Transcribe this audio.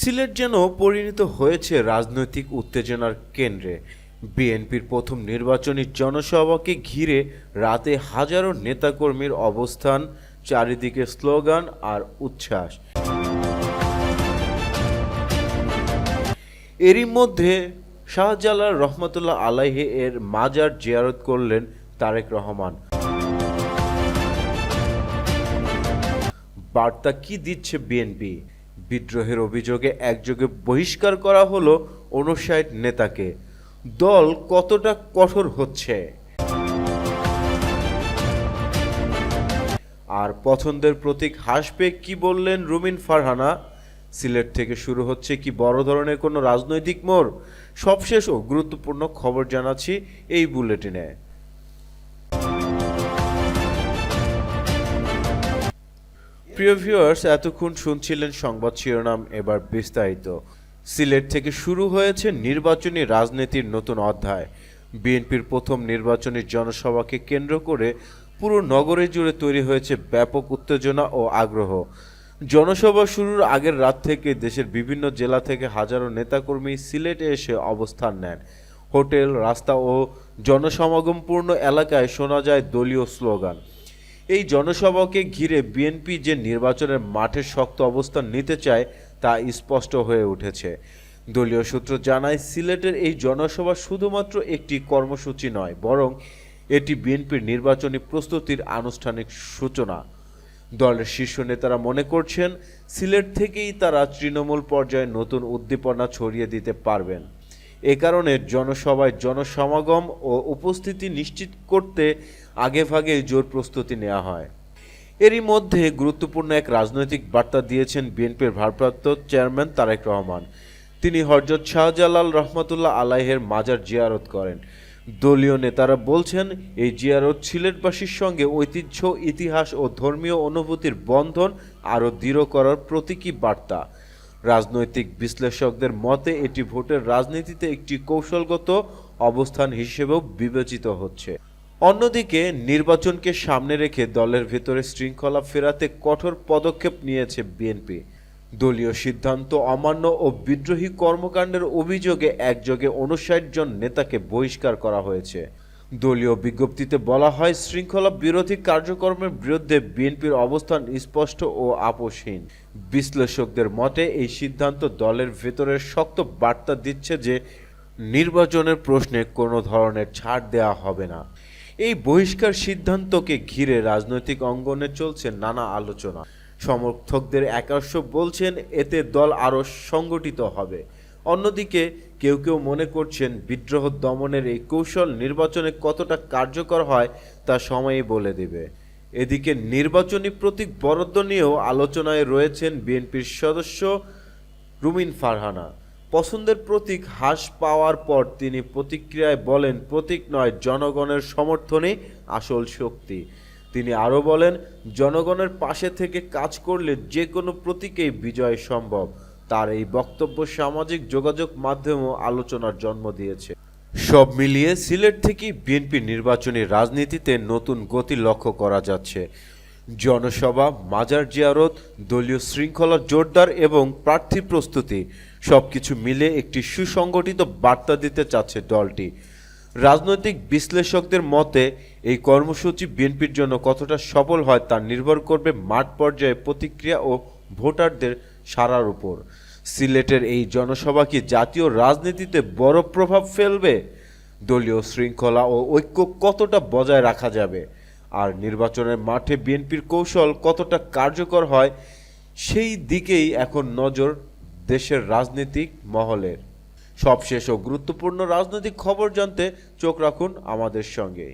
সিলেট যেন পরিণত হয়েছে রাজনৈতিক উত্তেজনার কেন্দ্রে। বিএনপির প্রথম নির্বাচনী জনসভাকে ঘিরে রাতে হাজারো নেতাকর্মীর অবস্থান, চারিদিকে স্লোগান আর উচ্ছ্বাস। এরই মধ্যে শাহজালাল রহমতুল্লাহ আলাইহে এর মাজার জিয়ারত করলেন তারেক রহমান। বার্তা কি দিচ্ছে বিএনপি? বিদ্রোহের অভিযোগে একযোগে বহিষ্কার করা হলো উনষাট নেতাকে। দল কতটা কঠোর হচ্ছে? আর পছন্দের প্রতীক হাসবে কি বললেন রুমিন ফারহানা? সিলেট থেকে শুরু হচ্ছে কি বড় ধরনের কোনো রাজনৈতিক মোড়? সবশেষ ও গুরুত্বপূর্ণ খবর জানাচ্ছি এই বুলেটিনে। প্রিয় ভিউয়ার্স এতক্ষণ শুনছিলেন সংবাদ শিরোনাম, এবার বিস্তারিত। সিলেট থেকে শুরু হয়েছে নির্বাচনী রাজনীতির নতুন অধ্যায়। বিএনপির প্রথম নির্বাচনী জনসভাকে কেন্দ্র করে পুরো নগরে জুড়ে তৈরি হয়েছে ব্যাপক উত্তেজনা ও আগ্রহ। জনসভা শুরুর আগের রাত থেকে দেশের বিভিন্ন জেলা থেকে হাজারো নেতাকর্মী সিলেটে এসে অবস্থান নেন। হোটেল, রাস্তা ও জনসমাগমপূর্ণ এলাকায় শোনা যায় দলীয় স্লোগান। এই জনসভাকে ঘিরে বিএনপি যে নির্বাচনের মাঠে শক্ত অবস্থান নিতে চায়, তা স্পষ্ট হয়ে উঠেছে। দলীয় সূত্র জানায়, সিলেটের এই জনসভা শুধুমাত্র একটি কর্মসূচি নয়, বরং এটি বিএনপির নির্বাচনী প্রস্তুতির আনুষ্ঠানিক সূচনা। দলের শীর্ষ নেতারা মনে করছেন, সিলেট থেকেই তারা তৃণমূল পর্যায়ে নতুন উদ্দীপনা ছড়িয়ে দিতে পারবেন। এ কারণে জনসভায় জনসমাগম ও উপস্থিতি নিশ্চিত করতে আগেভাগে জোর প্রস্তুতি নেওয়া হয়। এরই মধ্যে গুরুত্বপূর্ণ এক রাজনৈতিক বার্তা দিয়েছেন বিএনপির ভারপ্রাপ্ত চেয়ারম্যান তারেক রহমান। তিনি হরজত শাহজালাল রহমতুল্লাহ আলাইহের মাজার জিয়ারত করেন। দলীয় নেতারা বলছেন, এই জিয়ারত সিলেটবাসীর সঙ্গে ঐতিহ্য, ইতিহাস ও ধর্মীয় অনুভূতির বন্ধন আরও দৃঢ় করার প্রতীকী বার্তা। রাজনৈতিক বিশ্লেষকদের মতে, এটি ভোটের রাজনীতিতে একটি কৌশলগত অবস্থান হিসেবেও বিবেচিত হচ্ছে। অন্যদিকে নির্বাচনকে সামনে রেখে দলের ভেতরে শৃঙ্খলা ফেরাতে কঠোর পদক্ষেপ নিয়েছে বিএনপি। দলীয় সিদ্ধান্ত অমান্য ও বিদ্রোহী কর্মকাণ্ডের অভিযোগে একযোগে উনষাট জন নেতাকে বহিষ্কার করা হয়েছে। দলীয় বিজ্ঞপ্তিতে বলা হয়, শৃঙ্খলা বিরোধী কার্যক্রমের বিরুদ্ধে বিএনপির অবস্থান স্পষ্ট ও আপোষহীন। বিশ্লেষকদের মতে, এই সিদ্ধান্ত দলের ভেতরের শক্ত বার্তা দিচ্ছে যে, নির্বাচনের প্রশ্নে কোনো ধরনের ছাড় দেওয়া হবে না। এই বহিষ্কার সিদ্ধান্তকে ঘিরে রাজনৈতিক অঙ্গনে চলছে নানা আলোচনা। সমর্থকদের একাংশ বলছেন, এতে দল আরও সংগঠিত হবে। অন্যদিকে কেউ কেউ মনে করছেন, বিদ্রোহ দমনের এই কৌশল নির্বাচনে কতটা কার্যকর হয় তা সময়ই বলে দেবে। এদিকে নির্বাচনী প্রতীক বরাদ্দ নিয়েও আলোচনায় রয়েছেন বিএনপির সদস্য রুমিন ফারহানা। পছন্দের প্রতীক হ্রাস পাওয়ার পর তিনি প্রতিক্রিয়ায় বলেন, প্রতীক নয়, জনগণের সমর্থনই আসল শক্তি। তিনি আরও বলেন, জনগণের পাশে থেকে কাজ করলে যে কোনো প্রতীকেই বিজয় সম্ভব। তার এই বক্তব্য সামাজিক যোগাযোগ মাধ্যমেও আলোচনার জন্ম দিয়েছে। সব মিলিয়ে সিলেট থেকেই বিএনপি নির্বাচনী রাজনীতিতে নতুন গতি লক্ষ্য করা যাচ্ছে। জনসভা, মাজার জিয়ারত, দলীয় শৃঙ্খলা জোরদার এবং প্রার্থী প্রস্তুতি। সবকিছু মিলে একটি সুসংগঠিত বার্তা দিতে চাচ্ছে দলটি। রাজনৈতিক বিশ্লেষকদের মতে, এই কর্মসূচি বিএনপির জন্য কতটা সফল হয় তা নির্ভর করবে মাঠ পর্যায়ে প্রতিক্রিয়া ও ভোটারদের সারার উপর। সিলেটের এই জনসভা কি জাতীয় রাজনীতিতে বড় প্রভাব ফেলবে? দলীয় শৃঙ্খলা ও ঐক্য কতটা বজায় রাখা যাবে? আর নির্বাচনের মাঠে বিএনপির কৌশল কতটা কার্যকর হয়, সেই দিকেই এখন নজর দেশের রাজনৈতিক মহলের সবশেষ ও গুরুত্বপূর্ণ রাজনৈতিক খবর জানতে চোখ রাখুন আমাদের সঙ্গে